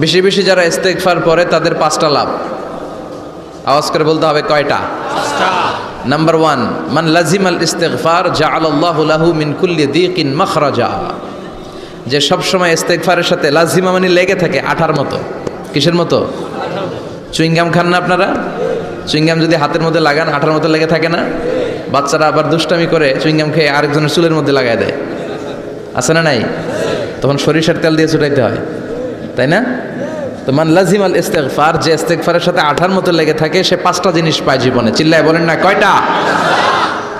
বেশি বেশি যারা ইস্তেকফার পরে তাদের পাঁচটা লাভ। আওয়াজ করে বলতে হবে কয়টা? নাম্বার ওয়ান মান লাজিম আল ইস্তেকফার জা আল্লাহ লাহু মিন কুল্লি দিকিন মখরাজা। যে সবসময় ইস্তেকফারের সাথে লাজিমা মানে লেগে থাকে, আঠার মতো। কিসের মতো? চুইংগাম খান না আপনারা? চুইংগাম যদি হাতের মধ্যে লাগান, আঠার মতো লেগে থাকে না? বাচ্চারা আবার দুষ্টামি করে চুইংগাম খেয়ে আরেকজনের চুলের মধ্যে লাগায় দেয়। আছে না নাই? তখন সরিষার তেল দিয়ে ছুটাইতে হয়। তাই না? তো মান লাজিম আল ইস্তেকফার যে ইস্তেকফারের সাথে আঠার মতো লেগে থাকে সে পাঁচটা জিনিস পায় জীবনে। চিল্লায় বলেন না কয়টা?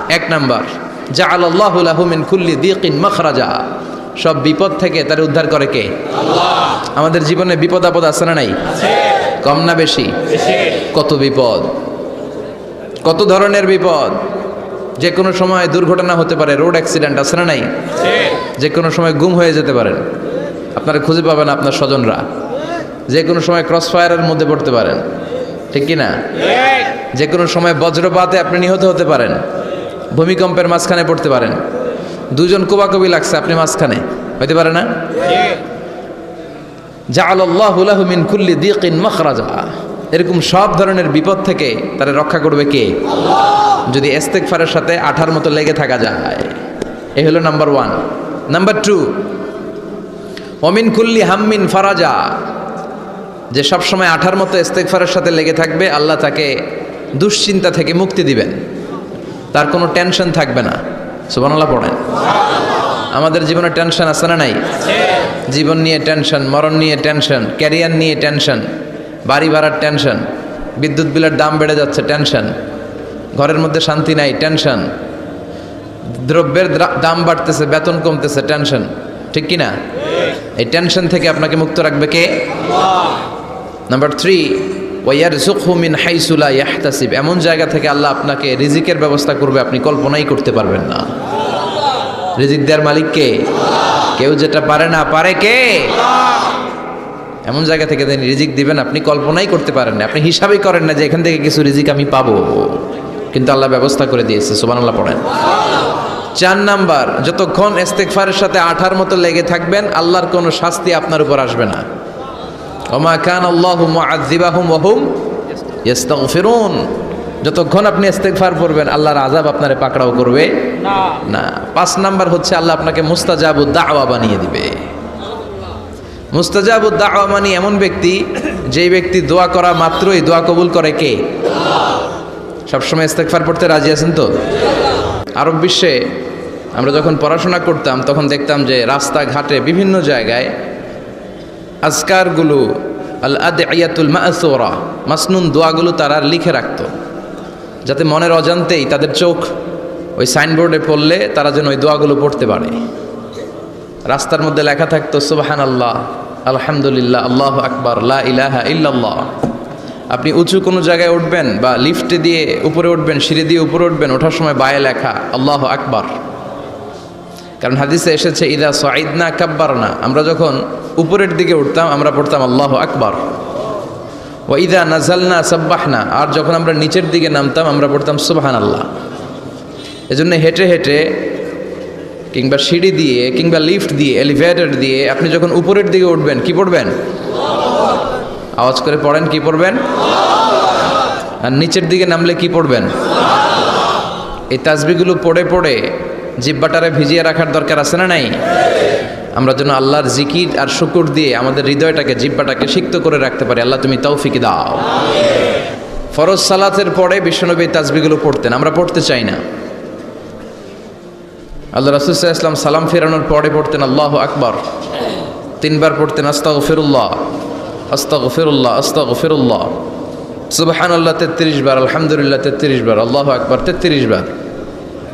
এক নাম্বার যা আল্লাহ খুল্লি দিকিন মখরাজা। সব বিপদ থেকে তার উদ্ধার করে কে? আমাদের জীবনে বিপদ আপদ আছে না নাই? কম না বেশি? কত বিপদ? কত ধরনের বিপদ? যে কোনো সময় দুর্ঘটনা হতে পারে রোড অ্যাক্সিডেন্ট আছে না নাই? যে কোনো সময় গুম হয়ে যেতে পারেন। আপনারা খুঁজে পাবেন আপনার স্বজনরা। যে কোনো সময় ক্রস ফায়ারের মধ্যে পড়তে পারেন। ঠিক কি না যে কোনো সময় বজ্রপাতে আপনি নিহত হতে পারেন। ভূমিকম্পের মাঝখানে পড়তে পারেন। দুজন কোবাকবি লাগছে আপনি মাঝখানে। হইতে পারে না? জাআলাল্লাহু মিন কুল্লি দিকিন মাখরাজা। এরকম সব ধরনের বিপদ থেকে তারা রক্ষা করবে কে? যদি ইস্তেগফারের সাথে আঠার মতো লেগে থাকা যায়। এই হলো নাম্বার ওয়ান। নাম্বার টু অমিন কুল্লি হাম্মিন ফারাজা। যে সবসময় আঠার মতো ইস্তেগফারের সাথে লেগে থাকবে, আল্লাহ তাকে দুশ্চিন্তা থেকে মুক্তি দিবেন। তার কোনো টেনশন থাকবে না। সুবহানাল্লাহ পড়েন। আমাদের জীবনে টেনশন আছে না নাই? জীবন নিয়ে টেনশন, মরণ নিয়ে টেনশন, ক্যারিয়ার নিয়ে টেনশন, বাড়ি ভাড়ার টেনশন, বিদ্যুৎ বিলের দাম বেড়ে যাচ্ছে, টেনশন। ঘরের মধ্যে শান্তি নাই, টেনশন। দ্রব্যের দ্রা- দাম বাড়তেছে, বেতন কমতেছে, টেনশন। ঠিক কি না এই টেনশন থেকে আপনাকে মুক্ত রাখবে কে? নাম্বার থ্রি ওয়ার মিন হাইসুলা ইয়াহতাসিব এমন জায়গা থেকে আল্লাহ আপনাকে রিজিকের ব্যবস্থা করবে, আপনি কল্পনাই করতে পারবেন না। রিজিক দেওয়ার মালিক কে? কেউ যেটা পারে না পারে কে? এমন জায়গা থেকে তিনি রিজিক দিবেন, আপনি কল্পনাই করতে পারেন না। আপনি হিসাবই করেন না যে এখান থেকে কিছু রিজিক আমি পাবো। কিন্তু আল্লাহ ব্যবস্থা করে দিয়েছে সুবান আল্লাহ পড়েন। চার নাম্বার যতক্ষণ ইস্তেগফারের সাথে আঠার মতো লেগে থাকবেন আল্লাহর কোনো শাস্তি আপনার উপর আসবে না। ওমা কান আল্লাহ মুআযিবাহুম ওয়া হুম ইস্তাগফিরুন। যতক্ষণ আপনি ইস্তেগফার করবেন আল্লাহর আযাব আপনারে পাকড়াও করবে না। পাঁচ নাম্বার হচ্ছে আল্লাহ আপনাকে মুস্তাজাবু দাওয়া বানিয়ে দিবে। মুস্তাজাবু দাওয়া মানে এমন ব্যক্তি যেই ব্যক্তি দোয়া করা মাত্রই দোয়া কবুল করে কে? সবসময় ইস্তেগফার পড়তে রাজি আছেন তো? আরব বিশ্বে আমরা যখন পড়াশোনা করতাম, তখন দেখতাম যে রাস্তাঘাটে বিভিন্ন জায়গায় আজকারগুলো আল আদ আয়াতুল মাসোরা, মাসনুন দোয়াগুলো তারা লিখে রাখত, যাতে মনের অজান্তেই তাদের চোখ ওই সাইনবোর্ডে পড়লে তারা যেন ওই দোয়াগুলো পড়তে পারে। রাস্তার মধ্যে লেখা থাকতো সুবাহান আল্লাহ আলহামদুলিল্লাহ, আল্লাহ আকবর, লা ইলাহা ইল্লাল্লাহ। আপনি উঁচু কোনো জায়গায় উঠবেন বা লিফটে দিয়ে উপরে উঠবেন, সিঁড়ি দিয়ে উপরে উঠবেন, ওঠার সময় বায়ে লেখা, আল্লাহ আকবর। কারণ হাদিসে এসেছে, ইদা সাইদ না কাব্বার না আমরা যখন উপরের দিকে উঠতাম, আমরা পড়তাম, আল্লাহ আকবর। ও ইদা নাজাল না সাব্বাহ না আর যখন আমরা নিচের দিকে নামতাম, আমরা পড়তাম সুবাহান আল্লাহ এজন্য হেঁটে হেঁটে কিংবা সিঁড়ি দিয়ে কিংবা লিফট দিয়ে, এলিভেটর দিয়ে আপনি যখন উপরের দিকে উঠবেন, কি পড়বেন? আওয়াজ করে পড়েন, কি পড়বেন? আর নিচের দিকে নামলে কি পড়বেন? এই তাসবিগুলো পড়ে পড়ে জিব্বাটারে ভিজিয়ে রাখার দরকার আছে না নাই? আমরা যেন আল্লাহর জিকির আর শুকুর দিয়ে আমাদের হৃদয়টাকে, জিব্বাটাকে সিক্ত করে রাখতে পারি। আল্লাহ তুমি তৌফিক দাও। ফরজ সালাতের পরে বিশ্বনবী এই তাসবিগুলো পড়তেন। আমরা পড়তে চাই না। আল্লাহ রাসুল্লাহ ইসলাম সালাম ফেরানোর পরে পড়তেন, আল্লাহ আকবর। তিনবার পড়তেন আস্তাগ ফিরুল্লাহ আস্তাগ ফিরুল্লাহ আস্তাগ ফিরুল্লাহ সুবহান আল্লাহ তেত্রিশ বার, আলহামদুলিল্লাহ, তেত্রিশ বার, আল্লাহ আকবর, তেত্রিশ বার।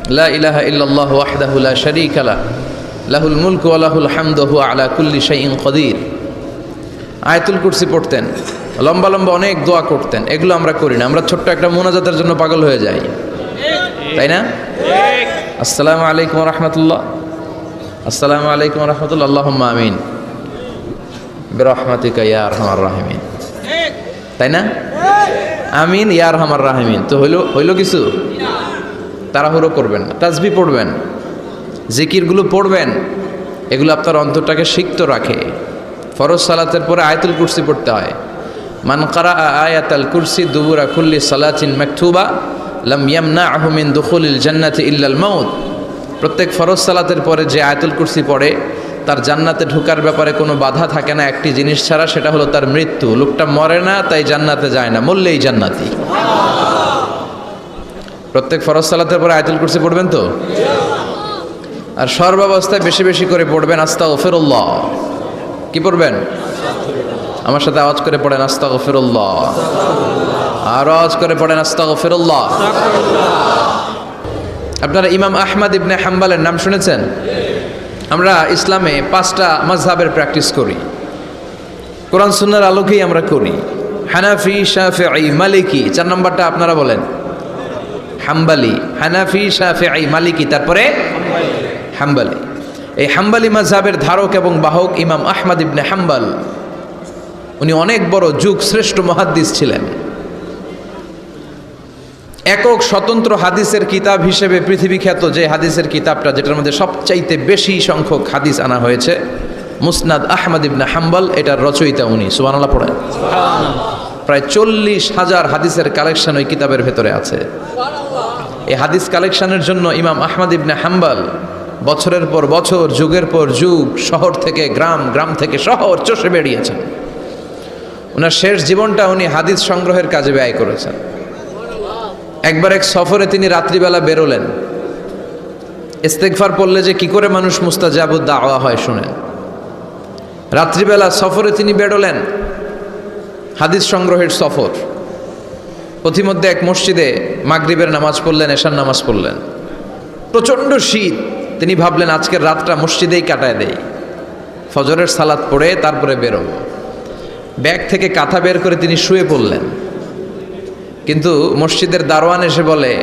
লা ইলাহা ইল্লাল্লাহ ওয়াহদাহু লা শারীকা লা, লাহুল মুলকু ওয়া লাহুল হামদু, হুয়া আলা কুল্লি শাইইন কদির আয়াতুল কুরসি পড়তেন, লম্বা লম্বা অনেক দোয়া করতেন, এগুলো আমরা করি না, আমরা ছোট্ট একটা মোনাজাতের জন্য পাগল হয়ে যাই। তাই না? আসসালামু আলাইকুম রহমতুল্লাহ। আসসালামু আলাইকুম রহমতুল্লাহ আল্লাহ আমিন। বিরহমাতিকা ইয়া আরহামার রাহিমিন। তাই না? আমিন ইয়া আরহামার রাহিমিন। তো হইল হইল কিছু? তাড়াহুড়ো করবেন না, তাজবি পড়বেন, জিকিরগুলো পড়বেন, এগুলো আপনার অন্তরটাকে সিক্ত রাখে। ফরজ সালাতের পরে আয়াতুল কুরসি পড়তে হয়। মান কারা আয়াতাল কুরসি দুবুরা কুল্লি সালাতিন মাকতুবা লাম ইয়ামনা আহমিন দুখুলিল জান্নাতি ইল্লাল মাউত। প্রত্যেক ফরজ সালাতের পরে যে আয়াতুল কুরসি পড়ে, তার জান্নাতে ঢোকার ব্যাপারে কোনো বাধা থাকে না, একটি জিনিস ছাড়া, সেটা হলো তার মৃত্যু। লোকটা মরে না, তাই জান্নাতে যায় না, মরলেই জান্নাতি। প্রত্যেক ফরজ সালাতের পরে আয়াতুল কুরসি পড়বেন তো? আর সর্বাবস্থায় বেশি বেশি করে পড়বেন আস্তা ওফেরুল্লাহ কি পড়বেন? আমার সাথে আওয়াজ করে পড়েন আস্তা ওফেরুল্লাহ আর আওয়াজ করে পড়েন আস্তা ওফেরুল্লাহ আপনারা ইমাম আহমদ ইবনে হাম্বালের নাম শুনেছেন? আমরা ইসলামে পাঁচটা মাযহাবের প্র্যাকটিস করি। কোরআন সুন্নার আলোকেই আমরা করি। হানাফি, শাফিঈ, মালিকি, চার নম্বরটা আপনারা বলেন। হাম্বালি হানাফি শাফিঈ মালিকি তারপরে হাম্বালি। এই হাম্বালি মাযহাবের ধারক এবং বাহক ইমাম আহমদ ইবনে হাম্বাল উনি অনেক বড় যুগ শ্রেষ্ঠ মহাদ্দিস ছিলেন। একক স্বতন্ত্র হাদিসের কিতাব হিসেবে পৃথিবী খ্যাত যে হাদিসের কিতাবটা যেটার মধ্যে সবচাইতে বেশি সংখ্যক হাদিস আনা হয়েছে মুসনাদ আহমদ ইবনে হাম্বাল এটার রচয়িতা উনি সুবহানাল্লাহ পড়েন। প্রায় চল্লিশ হাজার হাদিসের কালেকশন ওই কিতাবের ভেতরে আছে। এই হাদিস কালেকশনের জন্য ইমাম আহমদ ইবনে হাম্বল বছরের পর বছর, যুগের পর যুগ, শহর থেকে গ্রাম গ্রাম থেকে শহর চষে বেরিয়েছেন ওনার শেষ জীবনটা উনি হাদিস সংগ্রহের কাজে ব্যয় করেছেন। একবার এক সফরে তিনি রাত্রিবেলা বেরোলেন। ইস্তেকফার পড়লে যে কি করে মানুষ মুস্তাজাবুদ দাওয়া হয় শুনেন রাত্রিবেলা সফরে তিনি বেরোলেন। হাদিস সংগ্রহের সফর। পথিমধ্যে এক মসজিদে মাগরিবের নামাজ পড়লেন, এশার নামাজ পড়লেন। প্রচণ্ড শীত। তিনি ভাবলেন, আজকের রাতটা মসজিদেই কাটায় দেই। ফজরের সালাত পড়ে তারপরে বেরোব। ব্যাগ থেকে কাঁথা বের করে তিনি শুয়ে পড়লেন। কিন্তু মসজিদের দারোয়ান এসে বলে,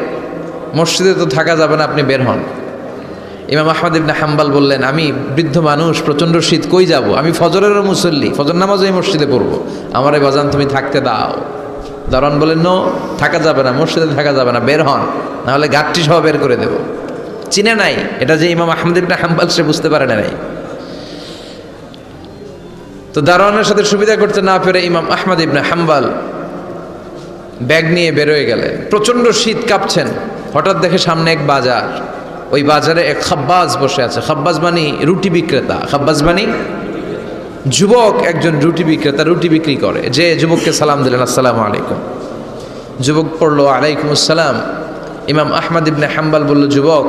মসজিদে তো থাকা যাবে না, আপনি বের হন। ইমাম আহমদ ইবনে হাম্বাল বললেন, আমি বৃদ্ধ মানুষ, প্রচণ্ড শীত, কই যাব? আমি ফজরেরও মুসল্লি, ফজর নামাজও এই মসজিদে পড়ব। আমার এই বাজান তুমি থাকতে দাও। দারোয়ান বলেন নো, থাকা যাবে না, মসজিদে থাকা যাবে না, বের হন, নাহলে গাঠটি সহ বের করে দেব। চিনে নাই, এটা যে ইমাম আহমদ ইবনে হাম্বাল, সে বুঝতে পারে না নাই। তো দারোয়ানের সাথে সুবিধা করতে না পেরে ইমাম আহমদ ইবনে হাম্বাল ব্যাগ নিয়ে বেরোয় গেলে প্রচণ্ড শীত কাঁপছেন। হঠাৎ দেখে সামনে এক বাজার। ওই বাজারে এক খাব্বাজ বসে আছে। খাব্বাজ মানি রুটি বিক্রেতা। খাব্বাজ মানি যুবক একজন রুটি বিক্রেতা, রুটি বিক্রি করে। যে যুবককে সালাম দিলেন, আসসালামু আলাইকুম। যুবক পড়ল, আলাইকুম আসসালাম। ইমাম আহমদ ইবনে হাম্বাল বলল, যুবক,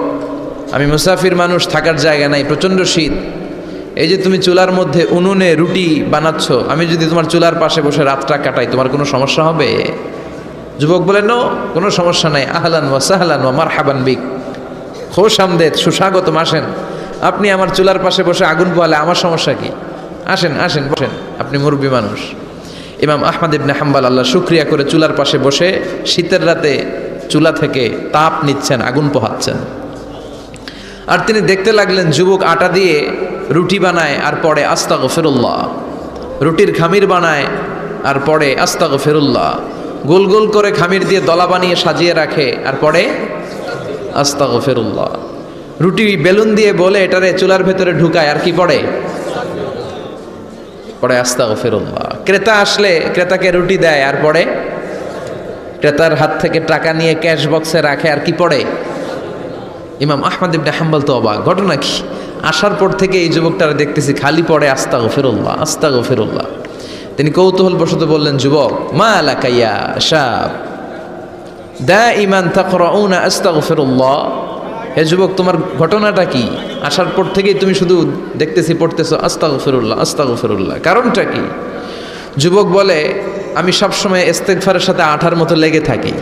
আমি মুসাফির মানুষ, থাকার জায়গা নাই, প্রচণ্ড শীত। এই যে তুমি চুলার মধ্যে উনুনে রুটি বানাচ্ছ, আমি যদি তোমার চুলার পাশে বসে রাতটা কাটাই, তোমার কোনো সমস্যা হবে? যুবক বলেন নো, কোনো সমস্যা নাই। আহলান ওয়া সাহলান ওয়া মারহাবান বিক। খোশ আমদেদ, সুস্বাগতম আসেন। আপনি আমার চুলার পাশে বসে আগুন পোয়ালে, আমার সমস্যা কি? আসেন আসেন, বসেন। আপনি মুরব্বী মানুষ। ইমাম আহমদ ইবনে হাম্বাল আল্লাহ শুক্রিয়া করে চুলার পাশে বসে শীতের রাতে চুলা থেকে তাপ নিচ্ছেন, আগুন পোহাচ্ছেন। আর তিনি দেখতে লাগলেন যুবক আটা দিয়ে রুটি বানায় আর পরে আস্তাগ ফেরুল্লাহ রুটির খামির বানায় আর পরে আস্তাগ ফেরুল্লাহ গোল গোল করে খামির দিয়ে দলা বানিয়ে সাজিয়ে রাখে আর পরে আস্তাগ ফেরুল্লাহ রুটি বেলুন দিয়ে বলে, এটারে চুলার ভেতরে ঢুকায়, আর কি পড়ে? পরে আস্তাগ ফেরুল্লাহ ক্রেতা আসলে ক্রেতাকে রুটি দেয়, আর পরে? ক্রেতার হাত থেকে টাকা নিয়ে ক্যাশ বক্সে রাখে, আর কি পড়ে? ইমাম আহমদ ইবনে হাম্বল তো অবাক। ঘটনা কি? আসার পর থেকে এই যুবকটারা দেখতেছি খালি পড়ে আস্তা গফিরুল্লাহ আস্তা গফিরুল্লাহ তিনি কৌতূহল বশত বললেন, যুবক মা আলাকাইয়া সাপ দা ইমান তাকরাউনা আস্তাগফিরুল্লাহ? হে যুবক, তোমার ঘটনাটা কি? আসার পর থেকেই তুমি শুধু দেখতেছি, পড়তেছো, আস্তাগফিরুল্লাহ আস্তাগফিরুল্লাহ। কারণটা কি? যুবক বলে, আমি সবসময় ইস্তেগফারের সাথে আঠার মতো লেগে থাকি।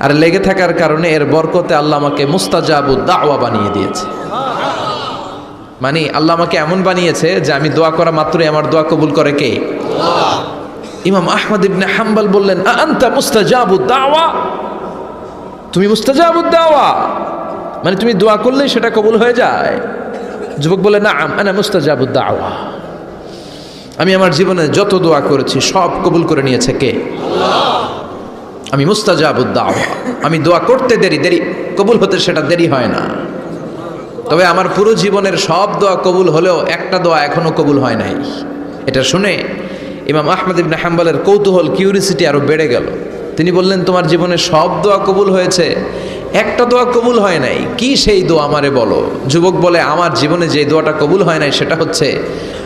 আর লেগে থাকার কারণে এর বরকতে আল্লাহ আমাকে মুস্তাজাবু দাওয়া বানিয়ে দিয়েছে। মানে আল্লাহ আমাকে এমন বানিয়েছে যে আমি দোয়া করা মাত্রই আমার দোয়া কবুল করে কে? ইমাম আহমদ ইবনে হাম্বল বললেন আন্তা মুস্তাজাবু দাওয়া? তুমি মুস্তাজাবু দাওয়া? মানে তুমি দোয়া করলেই সেটা কবুল হয়ে যায়। যুবক বলে না আনা মুস্তাজাবু দাওয়া। আমি আমার জীবনে যত দোয়া করেছি, সব কবুল করে নিয়েছে কে? আমি মুস্তাজাবুদ দাওয়া। আমি দোয়া করতে দেরি দেরি কবুল হতে সেটা দেরি হয় না। তবে আমার পুরো জীবনের সব দোয়া কবুল হলেও একটা দোয়া এখনও কবুল হয় নাই। এটা শুনে ইমাম আহমদ ইবনে হাম্বলের কৌতূহল, কিউরিসিটি আরও বেড়ে গেল। তিনি বললেন, তোমার জীবনে সব দোয়া কবুল হয়েছে একটা দোয়া কবুল হয় নাই। কি সেই দোয়া আমারে বলো? যুবক বলে, আমার জীবনে যে দোয়াটা কবুল হয় নাই, সেটা হচ্ছে,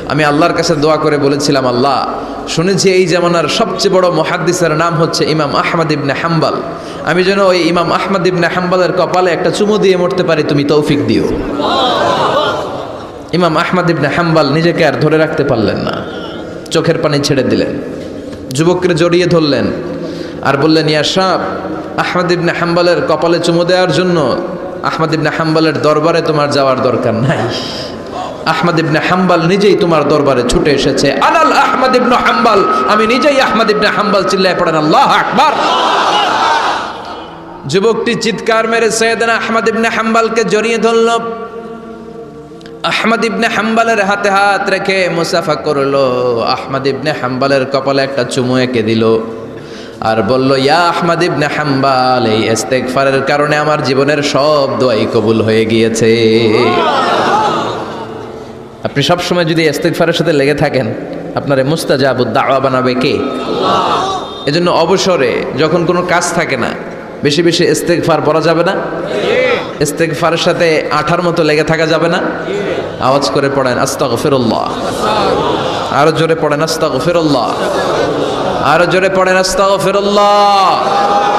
আমি আল্লাহর কাছে দোয়া করে বলেছিলাম, আল্লাহ, শুনেছি এই জামানার সবচেয়ে বড় মহাদ্দিসের নাম হচ্ছে ইমাম আহমদ ইবনে হাম্বাল। আমি যেন ওই ইমাম আহমদ ইবনে হাম্বালের কপালে একটা চুমু দিয়ে মরতে পারি, তুমি তৌফিক দিও। ইমাম আহমদ ইবনে হাম্বাল নিজেকে আর ধরে রাখতে পারলেন না। চোখের পানি ছেড়ে দিলেন। যুবককে জড়িয়ে ধরলেন। আর বললেন, ইয়া সাহ আহমদ ইবনে হাম্বালের কপালে চুমু দেওয়ার জন্য আহমদ ইবনে হাম্বালের দরবারে তোমার যাওয়ার দরকার নাই। আহমদ ইবনে হাম্বাল নিজেই তোমার দরবারে ছুটে এসেছে। আনাল আহমদ ইবনে হাম্বাল, আমি নিজেই আহমদ ইবনে হাম্বাল চিল্লায় পড়েন, আল্লাহ আকবার। যুবকটি চিৎকার মেরে সৈয়দনা আহমদ ইবনে হাম্বালকে জড়িয়ে ধরল। আহমদ ইবনে হাম্বালের হাতে হাত রেখে মুসাফা করল। আহমদ ইবনে হাম্বালের কপালে একটা চুমু এঁকে দিল। আর বলল ইয়া আহমদ ইবনে হাম্বাল এই ইস্তেগফারের কারণে আমার জীবনের সব দোয়াই কবুল হয়ে গিয়েছে। আপনি সব সময় যদি ইস্তেগফারের সাথে লেগে থাকেন আপনারে মুস্তাজাবুদ দাওয়া বানাবে কে? এজন্য অবসরে যখন কোনো কাজ থাকে না বেশি বেশি ইস্তেগফার পড়া যাবে না। ইস্তেগফারের সাথে আঠার মতো লেগে থাকা যাবে না। আওয়াজ করে পড়েন আস্তাগফিরুল্লাহ। আরও জোরে পড়েন আস্তাগফিরুল্লাহ। আরও জোরে পড়েন আস্তাগফিরুল্লাহ।